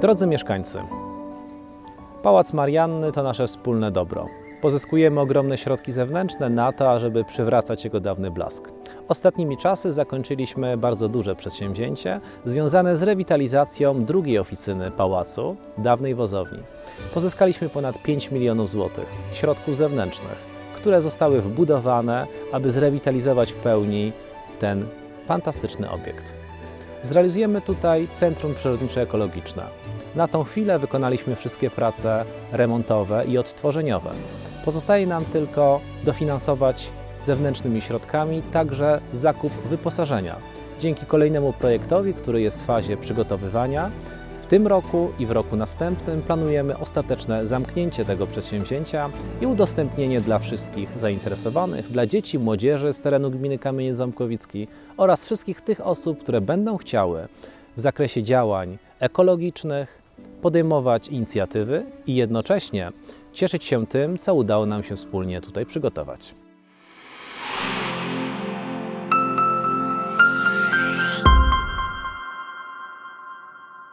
Drodzy mieszkańcy, Pałac Marianny to nasze wspólne dobro. Pozyskujemy ogromne środki zewnętrzne na to, ażeby przywracać jego dawny blask. Ostatnimi czasy zakończyliśmy bardzo duże przedsięwzięcie związane z rewitalizacją drugiej oficyny pałacu, dawnej wozowni. Pozyskaliśmy ponad 5 milionów złotych środków zewnętrznych, które zostały wbudowane, aby zrewitalizować w pełni ten fantastyczny obiekt. Zrealizujemy tutaj Centrum Przyrodnicze-Ekologiczne. Na tą chwilę wykonaliśmy wszystkie prace remontowe i odtworzeniowe. Pozostaje nam tylko dofinansować zewnętrznymi środkami także zakup wyposażenia. Dzięki kolejnemu projektowi, który jest w fazie przygotowywania, tym roku i w roku następnym planujemy ostateczne zamknięcie tego przedsięwzięcia i udostępnienie dla wszystkich zainteresowanych, dla dzieci, młodzieży z terenu gminy Kamieniec Ząbkowicki oraz wszystkich tych osób, które będą chciały w zakresie działań ekologicznych podejmować inicjatywy i jednocześnie cieszyć się tym, co udało nam się wspólnie tutaj przygotować.